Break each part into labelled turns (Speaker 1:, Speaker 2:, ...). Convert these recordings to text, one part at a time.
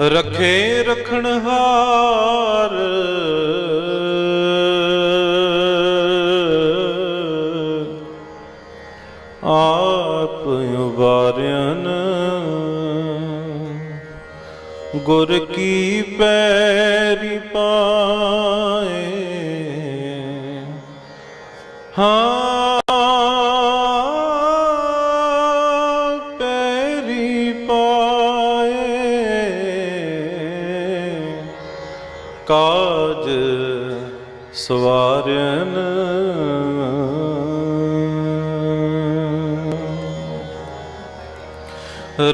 Speaker 1: ਰਖੇ ਰਖਣ ਹਾਰ। ਆਪ ਉਬਾਰਿਆਨ ਗੁਰ ਕੀ ਪੈਰੀ ਪਾਏ। ਹਾਂ ਸਵਾਰਨ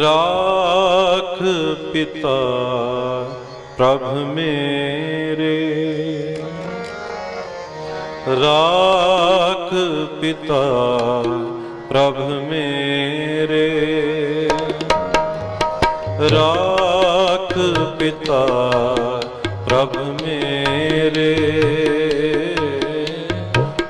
Speaker 1: ਰਾਖ ਪਿਤਾ ਪ੍ਰਭ ਮੇਰੇ। ਰਾਖ ਪਿਤਾ ਪ੍ਰਭ ਮੇਰੇ। ਰਾਖ ਪਿਤਾ ਪ੍ਰਭ ਮੇਰੇ।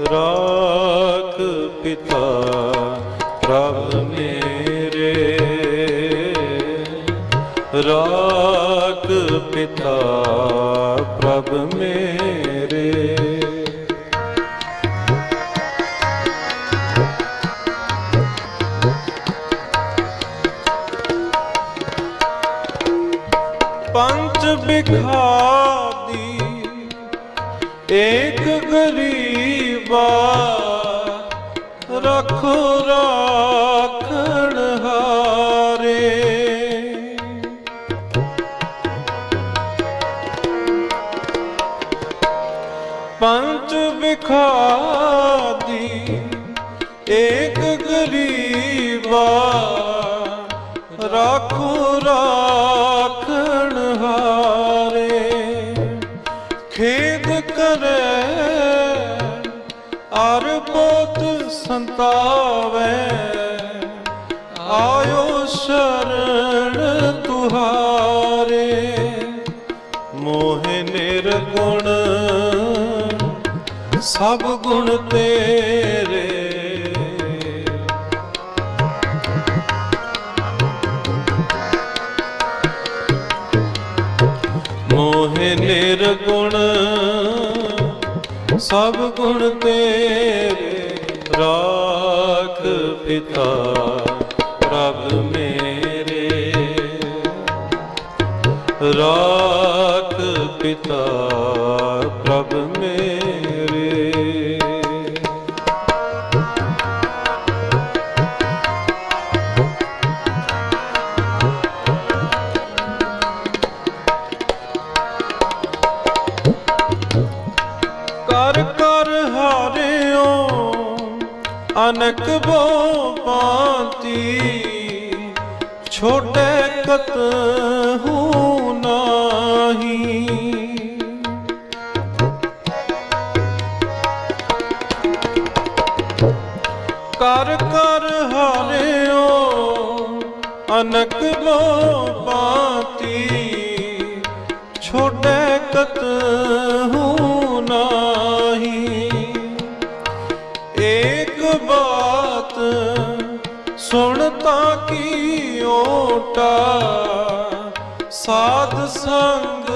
Speaker 1: ਰਾਖ ਪਿਤਾ ਪ੍ਰਭ ਮੇਰੇ। ਰਾਖ ਪਿਤਾ ਪ੍ਰਭ ਮੇਰੇ। ਪੰਚ ਬਿਖਾਦੀ ਏਕ ਗਰੀਬ ਰਖੋ ਰਾਖਣ ਹਾਰੇ। ਪੰਚ ਬਿਖਾਦੀ ਏਕ ਗਰੀਬਾ ਰਾਖੋ ਸੰਤਾਵੇ। ਆਇਓ ਸ਼ਰਨ ਤੁਹਾਰੇ। ਮੋਹਿ ਨਿਰਗੁਣ ਸਭ ਗੁਣ ਤੇਰੇ। ਮੋਹਿ ਨਿਰਗੁਣ ਸਭ ਗੁਣ ਤੇ ਰਾਖ ਪਿਤਾ ਪ੍ਰਭ ਮੇਰੇ। ਕਰ ਕਰ ਹਾਰਿਓ ਅਨਕ ਬੋ ਪਾਤੀ ਛੋਟੇ ਕਤ ਹੂ ਕਰ ਕਰ ਹਾਰਿਓ, ਅਨਕ ਬੋ ਪਾਤੀ, ਛੋਟੇ ਕਤ ਹੂ ਨਾਹੀ। ਏਕ ਬਾਤ ਸੁਣਤਾ ਕੀ ਓਟਾ, ਸਾਧ ਸੰਗ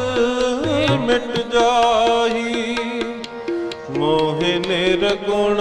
Speaker 1: ਮਿਟ ਜਾਹੀ। ਮੋਹਿ ਨਿਰਗੁਣ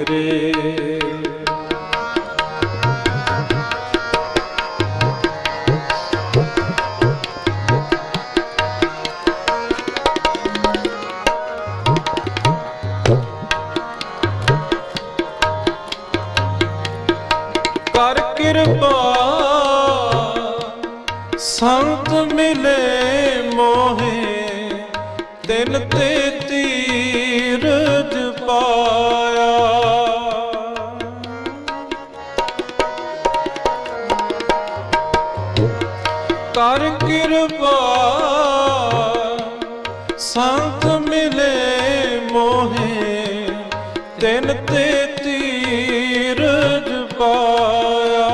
Speaker 1: ਮੇਰੇ ਕਿਰਪਾ ਸੰਤ ਮਿਲੇ ਮੋਹੇ ਦਿਨ ਤੇ ਕਰ ਕਿਰਪਾ ਸੰਤ ਮਿਲੇ ਮੋਹੇ, ਤਿਨ ਤੇ ਤੀਰਜ ਪਾਇਆ।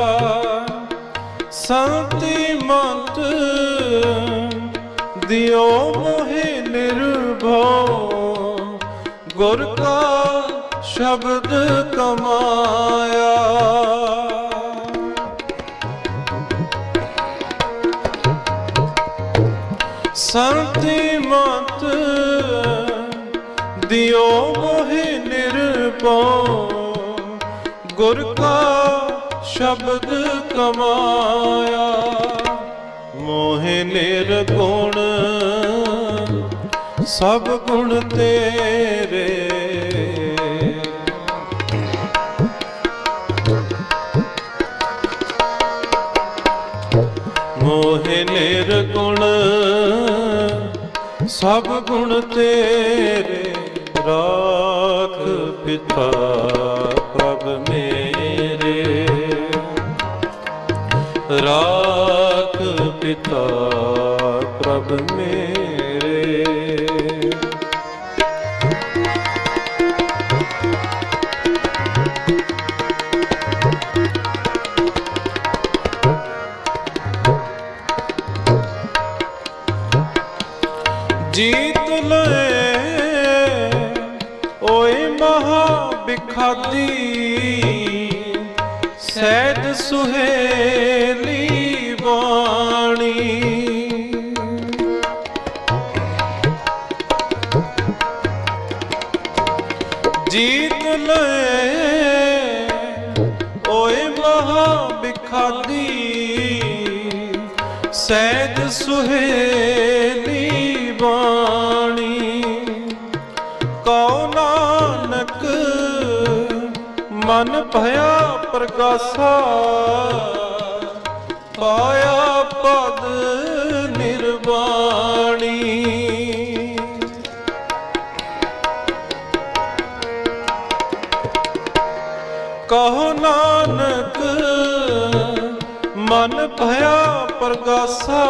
Speaker 1: ਸੰਤੀ ਮਤ ਦਿਓ ਮੋਹਿ ਨਿਰਭਉ, ਗੁਰ ਕਾ ਸ਼ਬਦ ਕਮਾ। ਸੰਤੀ ਮਤ ਦਿਓ ਮੋਹਿ ਨਿਰਭਉ। ਗੁਰ ਕਾ ਸ਼ਬਦ ਕਮਾਇਆ ਮੋਹਿ ਨਿਰਗੁਣ ਸਭ ਗੁਣ ਤੇਰੇ। ਨਿਰਗੁਣ ਸਭ ਗੁਣ ਤੇਰੇ ਰਾਖ ਪਿਤਾ ਪ੍ਰਭ ਮੇਰੇ। ਰਾਖ ਪਿਤਾ ਪ੍ਰਭ ਮੇਰੇ। ਮਹਾ ਬਿਖਾਦੀ ਸਹਿਜ ਸੁਹੇਲੀ ਬਾਣੀ। ਜੀਤ ਲਏ ਓਏ ਮਹਾ ਬਿਖਾਦੀ ਸਹਿਜ ਸੁਹੇਲੀ ਮਨ ਭਇਆ ਪ੍ਰਗਾਸਾ। ਪਾਇਆ ਪਦ ਨਿਰਵਾਣੀ। ਕਹੋ ਨਾਨਕ ਮਨ ਭਇਆ ਪ੍ਰਗਾਸਾ।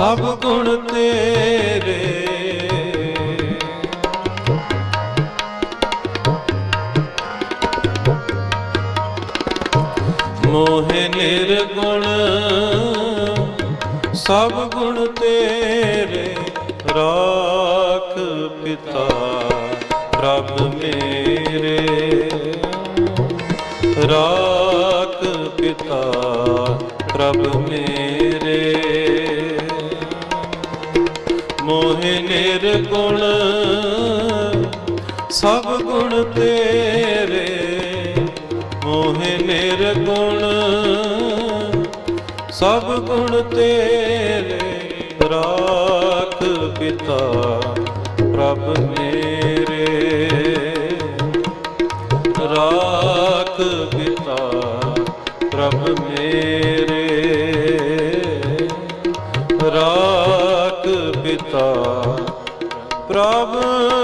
Speaker 1: ਸਭ ਗੁਣ ਤੇਰੇ। ਮੋਹਿ ਨਿਰਗੁਣ ਸਭ ਗੁਣ ਤੇਰੇ ਰਾਖ ਪਿਤਾ ਪ੍ਰਭ ਮੇਰੇ। ਰਾਖ ਨਿਰਗੁਣ ਸਭ ਗੁਣ ਤੇਰੇ। ਮੋਹਿ ਨਿਰਗੁਣ ਸਭ ਗੁਣ ਤੇਰੇ। ਰਾਖ ਪਿਤਾ, ਪ੍ਰਭ ਮੇਰੇ। ਰਾਖ ਪਿਤਾ, ਪ੍ਰਭ ਮੇਰੇ। ਪ੍ਰਭ